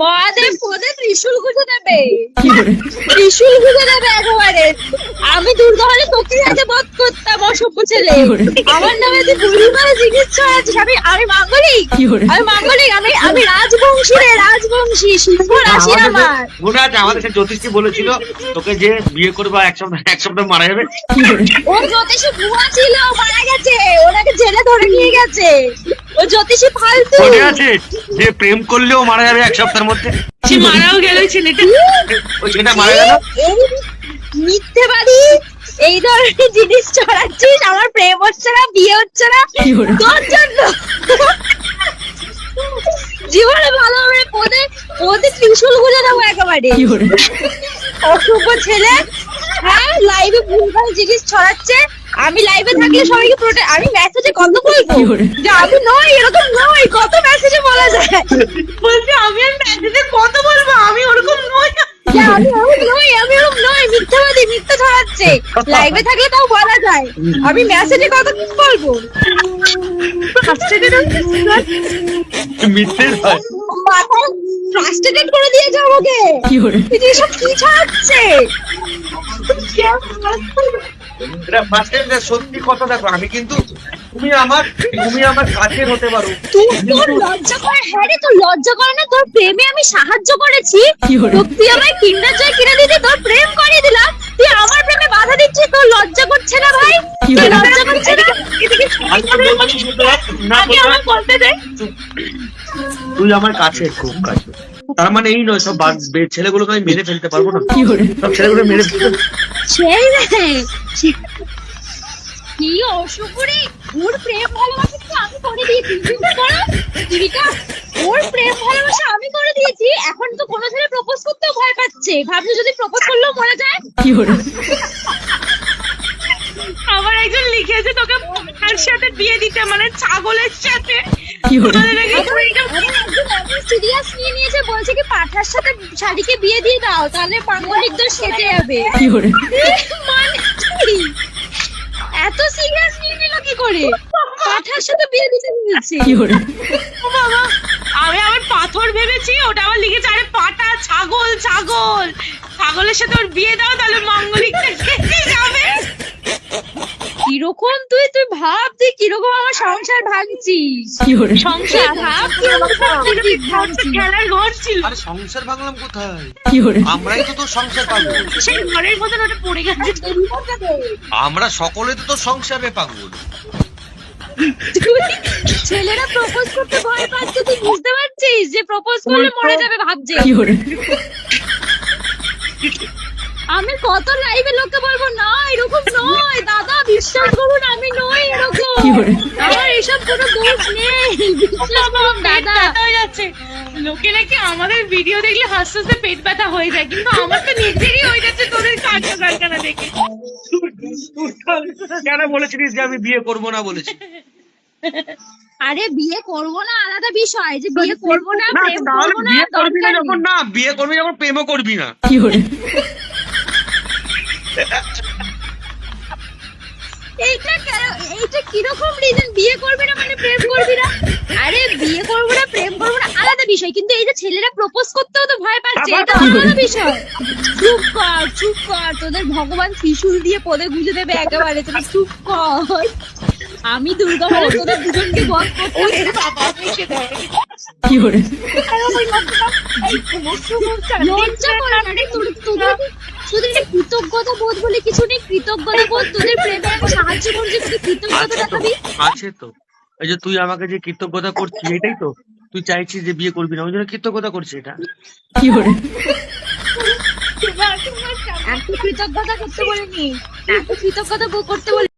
মহাদেব পদে ত্রিশুল গুঁজে দেবে ত্রিশুল গুঁজে দেবে একেবারে। আমি প্রক্রিয়াতে বধ করতাম অসভ্য ছেলে। আমার নামে যে বুড়িমারা জিজ্ঞেস ছড়াচ্ছিস আমি আমি মাঙ্গলিক। আমি মাঙ্গলিক আমি আমি রাজবংশী রে রাজবংশী সিংহ রাশি আমাদের আমার। মনে আছে আমাদের সে জ্যোতিষী বলেছিল তোকে যে বিয়ে করব এক সপ্তাহ এক সপ্তাহ মারা যাবে। ওর জ্যোতিষী ভুয়া ছিল মারা গেছে। ওনাকে জেলে ধরে নিয়ে গেছে। ও জ্যোতিষী ফালতু। মনে আছে? যে প্রেম করলেও মারা যাবে এক সপ্তাহের মধ্যে? সে মারাও গেল ছেলেটা। ওই ছেলেটা মারা গেল? এই মিথ্যেবাদী এই ধরনের জিনিস ছড়াচ্ছিস আমার প্রেম হচ্ছে না বিয়ে হচ্ছে না। তোর জন্য। জীবনে ভালো হবে পদে পদে ত্রিশুল গুঁজে দেবো একেবারে। অশুভ ছেলে হ্যাঁ লাইভে ভুলভাল জিনিস ছড়াচ্ছে। আমি লাইভে থাকলে সবাইকে প্রোটে আমি মেসেজে কত বলব? যে আমি নই এরকম নই কত মেসেজে বলা যায়? বলছে আমি আর মেসেজে কত বলব? আমি ওরকম নই। আমি নই আমি ওরকম নই মিথ্যাবাদী মিথ্যা ছড়াচ্ছে। লাইভে থাকলে তাও বলা যায়। আমি মেসেজে কত কি বলব? মিথ্যে মাথায় ফ্রাস্ট্রেটেড করে দিয়েছে আমাকে। এই এসব কি ছড়াচ্ছে? ফার্স্ট টাইম সত্যি কথা দেখো আমি কিন্তু তুমি আমার তুমি আমার কাছের হতে পারো। তুই তোর লজ্জা করে হ্যাঁ রে তোর লজ্জা করে না তোর প্রেমে আমি সাহায্য করেছি। তুই আমায় কিন্ডার জয় কিনে দিতে তোর প্রেম করিয়ে দিলাম। তুই আমার প্রেমে বাধা দিচ্ছিস তোর লজ্জা করছে না ভাই। তোর লজ্জা করছে না। না আগে আমার বলতে দে। তুই আমার কাছে খুব কাছে তার মানে এই নয় সব ছেলেগুলোকে আমি মেরে ফেলতে পারব না। সব ছেলেগুলো মেরে ফেলতে সেই রে! কি অশুভরে ওর প্রেম ভালোবাসা তো আমি করে দিয়েছি চুপ করো টিভিটা ওর প্রেম ভালোবাসা আমি করে দিয়েছি এখন তো কোনো ছেলে প্রপোজ করতেও ভয় পাচ্ছে। ভাবছে যদি প্রপোজ করলেও মরে যায়। আমার একজন লিখেছে তোকে পাঠার সাথে বিয়ে দিতে মানে ছাগলের সাথে। সিরিয়াস নিয়ে নিয়েছে বলছে কি পাঠার সাথে শাড়িকে বিয়ে দিয়ে দাও তাহলে পাঙ্গলিকদের সেজে যাবে। মানে এত সিরিয়াস নিয়ে নিল কি করে? পাঠার সাথে বিয়ে দিতে বাবা আমি আবার পাথর ভেবেছি ওটা আবার লিখেছে আরে পাটা ছাগল ছাগল। ছাগলের সাথে ওর বিয়ে দাও তাহলে মাঙ্গলিকটা খেতে যাবে। কীরকম তুই তুই ভাব তুই কীরকম আমার সংসার ভাঙছিস। সংসার ভাব। খেলার ঘর ছিল আরে সংসার ভাঙলাম কোথায়? আমরাই তো তোর সংসার পাগল। সেই ঘরের মতন ওটা পড়ে গেছে। আমরা সকলে তো তোর সংসারে পাগল। ছেলেরা প্রপোজ করতে ভয় পাচ্ছে তুই বুঝতে পারছিস যে প্রপোজ করলে মরে যাবে ভাবছে। আমি কত লাইভে লোককে বলব না এরকম নয়। বিশ্বাস করুন আমি নই এরকম। আমার এসব কোনো দোষ নেই। বিশ্বাস করুন দাদা। হয়ে যাচ্ছে। লোকে নাকি আমাদের ভিডিও দেখলে হাসতে হাসতে পেট ব্যথা হয়ে যায় কিন্তু আমার তো নিজেরই হয়ে যাচ্ছে তোদের কাণ্ড কারখানা দেখে। কেন বলেছিলিস যে আমি বিয়ে করব না বলেছি? আরে বিয়ে করব না আলাদা বিষয়। যে বিয়ে করব না না প্রেম করব না বিয়ে করবি না যখন না বিয়ে করবি যখন প্রেমও করবি না। এইটা কেন? এইটা কীরকম রিজন বিয়ে করবি না মানে প্রেম করবি না? আরে বিয়ে করব না প্রেম করব না আলাদা বিষয়। কিন্তু এই যে ছেলেরা প্রপোজ করতেও তো ভয় পাচ্ছে এটা আলাদা বিষয়। চুপ কর চুপ কর তোদের ভগবান ত্রিশূল দিয়ে পদে গুঁজে দেবে একেবারে তোরা চুপ কর। আমি দুর্গা বলে তোদের দুজনকে বধ করতে লজ্জা করে না রে তোদের তোদের কৃতজ্ঞতা বোধ বলে কিছু নেই কৃতজ্ঞতা বোধ তোদের প্রেমে আমি সাহায্য করছি তুই কৃতজ্ঞতা আছে তো দেখাবি? আছে তো। এই যে তুই আমাকে যে কৃতজ্ঞতা করছিস এটাই তো। তুই চাইছিস যে বিয়ে করবি না ওই জন্য কৃতজ্ঞতা করছিস এটা। এত কৃতজ্ঞতা করতে বলিনি এত কৃতজ্ঞতা করতে বলি